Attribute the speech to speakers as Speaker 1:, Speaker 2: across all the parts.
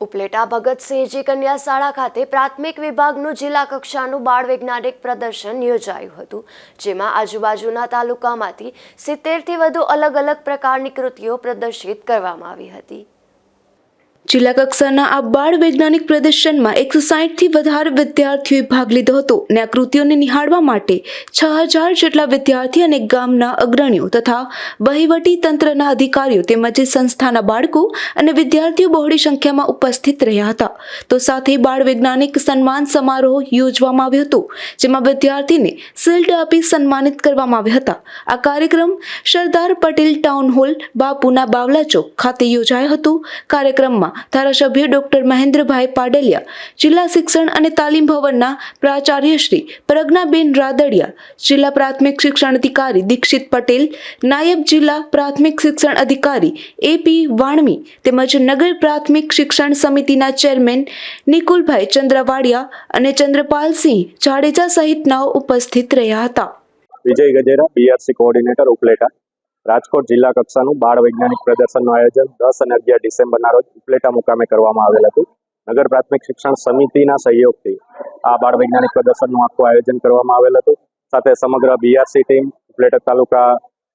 Speaker 1: ઉપલેટા ભગતસિંહજી કન્યા શાળા ખાતે પ્રાથમિક વિભાગનું જિલ્લા કક્ષાનું બાળ વૈજ્ઞાનિક પ્રદર્શન યોજાયું હતું, જેમાં આજુબાજુના તાલુકામાંથી સિત્તેરથી વધુ અલગ અલગ પ્રકારની કૃતિઓ પ્રદર્શિત કરવામાં આવી હતી.
Speaker 2: જિલ્લા કક્ષાના આ બાળ વૈજ્ઞાનિક પ્રદર્શનમાં એકસો સાહીઠથી વધારે વિદ્યાર્થીઓએ ભાગ લીધો હતો અને આ કૃતિઓને નિહાળવા માટે છ હજાર જેટલા વિદ્યાર્થી અને ગામના અગ્રણીઓ તથા વહીવટી તંત્રના અધિકારીઓ તેમજ સંસ્થાના બાળકો અને વિદ્યાર્થીઓ બહોળી સંખ્યામાં ઉપસ્થિત રહ્યા હતા. તો સાથે બાળ વૈજ્ઞાનિક સન્માન સમારોહ યોજવામાં આવ્યો હતો, જેમાં વિદ્યાર્થીને શિલ્ડ આપી સન્માનિત કરવામાં આવ્યા હતા. આ કાર્યક્રમ સરદાર પટેલ ટાઉન હોલ બાપુના બાવલા ચોક ખાતે યોજાયો હતો. કાર્યક્રમમાં ધારાસભ્ય ડોક્ટર મહેન્દ્રભાઈ પાડેલિયા, જિલ્લા શિક્ષણ અને તાલીમ ભવનના પ્રાચાર્ય શ્રી પ્રજ્ઞાબેન રાદડિયા, જિલ્લા પ્રાથમિક શિક્ષણ અધિકારી દીક્ષિત પટેલ, નાયબ જિલ્લા પ્રાથમિક શિક્ષણ અધિકારી એપી વાણમી તેમજ નગર પ્રાથમિક શિક્ષણ સમિતિના ચેરમેન નિકુલભાઈ ચંદ્રવાડિયા અને ચંદ્રપાલસિંહ જાડેજા સહિતનાઓ ઉપસ્થિત રહ્યા હતા.
Speaker 3: Vijay Gajera BRC coordinator Upleta. Rajkot જિલ્લા કક્ષાનું બાળ વૈજ્ઞાનિક પ્રદર્શનનું આયોજન દસ અને અગિયાર ડિસેમ્બરના રોજ ઉપલેટા મુકામે કરવામાં આવેલ હતું. નગર પ્રાથમિક શિક્ષણ સમિતિના સહયોગથી આ બાળ વૈજ્ઞાનિક પ્રદર્શનનું આખું આયોજન કરવામાં આવેલ હતું. સાથે સમગ્ર બીઆરસી ટીમ ઉપલેટા તાલુકા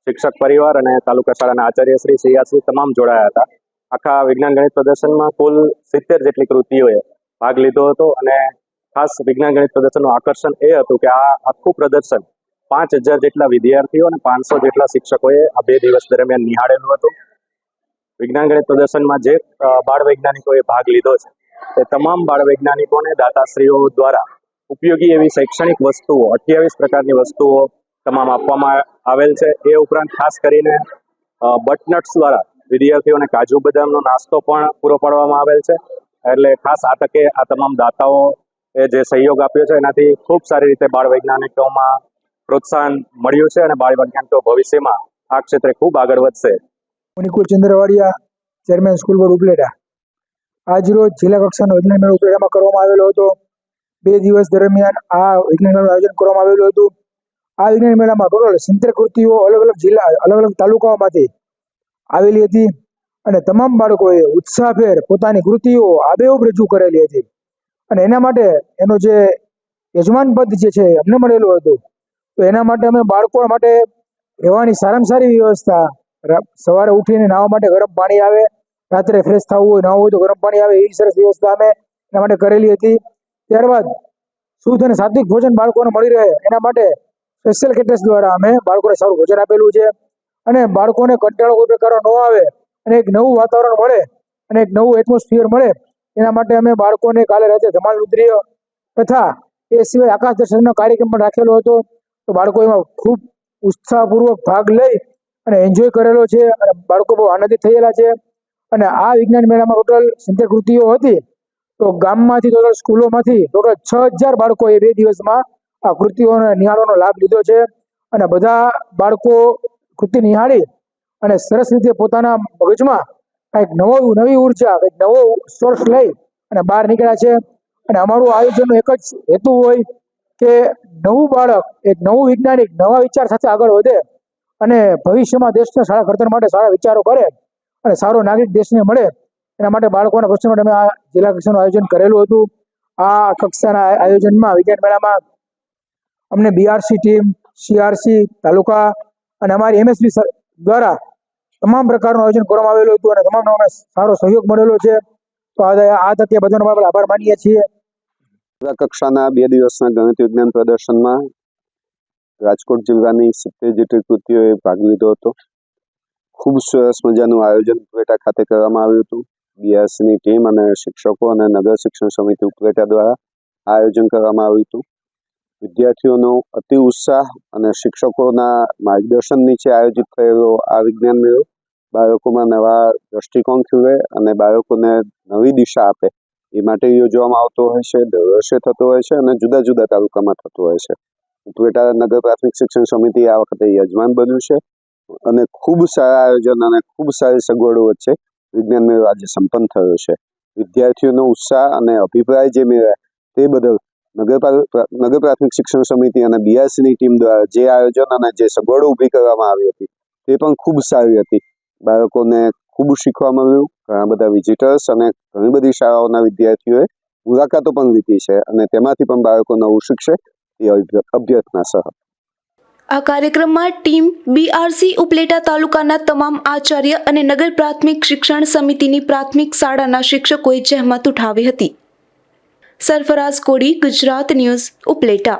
Speaker 3: શિક્ષક પરિવાર અને તાલુકા શાળાના આચાર્યશ્રી સીઆરસી તમામ જોડાયા હતા. આખા વિજ્ઞાન ગણિત પ્રદર્શનમાં કુલ સિત્તેર જેટલી કૃતિઓએ ભાગ લીધો હતો અને ખાસ વિજ્ઞાન ગણિત પ્રદર્શનનું આકર્ષણ એ હતું કે આ આખું પ્રદર્શન પાંચ હજાર જેટલા વિદ્યાર્થીઓ અને પાંચસો જેટલા શિક્ષકોએ આ બે દિવસ દરમિયાન નિહાળેલું હતું. વિજ્ઞાન ગણિત પ્રદર્શનમાં જે બાળ વૈજ્ઞાનિકોએ ભાગ લીધો છે, તે તમામ બાળ વૈજ્ઞાનિકોને દાતાશ્રીઓ દ્વારા ઉપયોગી એવી શૈક્ષણિક વસ્તુઓ, અઠ્યાવીસ પ્રકારની વસ્તુઓ તમામ આપવામાં આવેલ છે. એ ઉપરાંત ખાસ કરીને બટનટ્સ દ્વારા વિદ્યાર્થીઓને કાજુ બદામનો નાસ્તો પણ પૂરો પાડવામાં આવેલ છે. એટલે ખાસ આ તકે આ તમામ દાતાઓ જે સહયોગ આપ્યો છે, એનાથી ખૂબ સારી રીતે બાળ વૈજ્ઞાનિકોમાં પ્રોત્સાહન મળ્યું છે અને બાળ વૈજ્ઞાનિકો ભવિષ્યમાં આ ક્ષેત્રે ખૂબ આગળ વધશે.
Speaker 4: Nikul Chandravadiya chairman school board Upleta. આજરોજ જિલ્લા કક્ષાનો વિજ્ઞાન મેળો ઉપલેટામાં કરવામાં આવેલો હતો. બે દિવસ દરમિયાન આ વિજ્ઞાન મેળાનું આયોજન કરવામાં આવેલું હતું. આ વિજ્ઞાન મેળામાં ટોટલ સિત્તેર કૃતિઓ અલગ અલગ જિલ્લા, અલગ અલગ તાલુકાઓમાંથી આવેલી હતી અને તમામ બાળકોએ ઉત્સાહભેર પોતાની કૃતિઓ આબેહૂબ રજૂ કરેલી હતી. અને એના માટે એનો જે યજમાન પદ જે છે એમને મળેલું હતું. તો એના માટે અમે બાળકો માટે રહેવાની સારામાં સારી વ્યવસ્થા. સવારે ઉઠીને નાહવા માટે ગરમ પાણી આવે, રાત્રે ફ્રેશ થવું હોય નાહવું હોય તો ગરમ પાણી આવે, એવી સરસ વ્યવસ્થા અમે એના માટે કરેલી હતી. ત્યારબાદ શુદ્ધ અને સાત્વિક ભોજન બાળકોને મળી રહે, એના માટે સ્પેશિયલ કેટર્સ દ્વારા અમે બાળકોને સારું ભોજન આપેલું છે. અને બાળકોને કંટાળો કોઈ પ્રકારનો ન આવે અને એક નવું વાતાવરણ મળે અને એક નવું એટમોસ્ફિયર મળે, એના માટે અમે બાળકોને કાલે રાતે ધમાલ રુદ્રીય તથા એ સિવાય આકાશ દર્શનનો કાર્યક્રમ પણ રાખેલો હતો. તો બાળકો એમાં ખૂબ ઉત્સાહપૂર્વક ભાગ લઈ અને એન્જોય કરેલો છે અને બાળકો બહુ આનંદિત થયેલા છે. અને આ વિજ્ઞાન મેળામાં ટોટલ સિત્તેર કૃતિઓ હતી. તો ગામમાંથી ટોટલ સ્કૂલોમાંથી ટોટલ છ હજાર બાળકોએ બે દિવસમાં આ કૃતિઓને નિહાળવાનો લાભ લીધો છે. અને બધા બાળકો કૃતિ નિહાળી અને સરસ રીતે પોતાના મગજમાં કંઈક નવો, નવી ઊર્જા કંઈક નવો સોર્સ લઈ અને બહાર નીકળ્યા છે. અને અમારું આયોજનનો એક જ હેતુ હોય કે નવું બાળક એક નવું વૈજ્ઞાનિક, નવા વિચાર સાથે આગળ વધે અને ભવિષ્યમાં દેશના સારા ઘડતર માટે સારા વિચારો કરે અને સારો નાગરિક દેશને મળે, એના માટે બાળકોના પ્રશ્ન માટે અમે આ જિલ્લા કક્ષાનું આયોજન કરેલું હતું. આ કક્ષાના આયોજનમાં વિજ્ઞાન મેળામાં અમને બીઆરસી ટીમ સીઆરસી તાલુકા અને અમારી એમએસબી દ્વારા તમામ પ્રકારનું આયોજન કરવામાં આવેલું હતું અને તમામ સારો સહયોગ મળેલો છે. તો આ આ તકે બધાનો આપણે આભાર માનીએ છીએ.
Speaker 5: જિલ્લા કક્ષાના બે દિવસના ગણિત વિજ્ઞાન પ્રદર્શનમાં રાજકોટ જિલ્લાની સિત્તેર જેટલી કૃતિઓએ ભાગ લીધો હતો. ખૂબ સરસ મજાનું આયોજન ઉપલેટા ખાતે કરવામાં આવ્યું હતું. બીઆરસીની ટીમ અને શિક્ષકો અને નગર શિક્ષણ સમિતિ ઉપલેટા દ્વારા આયોજન કરવામાં આવ્યું હતું. વિદ્યાર્થીઓનો અતિ ઉત્સાહ અને શિક્ષકોના માર્ગદર્શન નીચે આયોજિત થયેલો આ વિજ્ઞાન મેળો બાળકોમાં નવા દ્રષ્ટિકોણ ખીલે અને બાળકોને નવી દિશા આપે. એ માટે યોજવામાં આવતો હોય છે, દર વર્ષે થતો હોય છે અને જુદા જુદા તાલુકામાં થતો હોય છે. ઉપલેટા નગર પ્રાથમિક શિક્ષણ સમિતિ આ વખતે યજમાન બન્યું છે અને ખૂબ સારા આયોજન અને ખૂબ સારી સગવડો વચ્ચે વિજ્ઞાન મેળો આજે સંપન્ન થયો છે. વિદ્યાર્થીઓનો ઉત્સાહ અને અભિપ્રાય જે મેળવ્યા તે બદલ નગર નગર પ્રાથમિક શિક્ષણ સમિતિ અને બીઆરસીની ટીમ દ્વારા જે આયોજન અને જે સગવડો ઊભી કરવામાં આવી હતી તે પણ ખૂબ સારી હતી. બાળકોને ખૂબ શીખવા મળ્યું ઘણા બધા વિઝિટર્સ અને ઘણી બધી શાળાઓના વિદ્યાર્થીઓએ મુલાકાતો પણ લીધી છે અને તેમાંથી પણ બાળકો નવું શીખશે એ અભ્યર્થના સહ.
Speaker 2: આ કાર્યક્રમમાં ટીમ બીઆરસી ઉપલેટા તાલુકાના તમામ આચાર્ય અને નગર પ્રાથમિક શિક્ષણ સમિતિની પ્રાથમિક શાળાના શિક્ષકોએ જહેમત ઉઠાવી હતી. સરફરાઝ કોડી, ગુજરાત ન્યૂઝ, ઉપલેટા.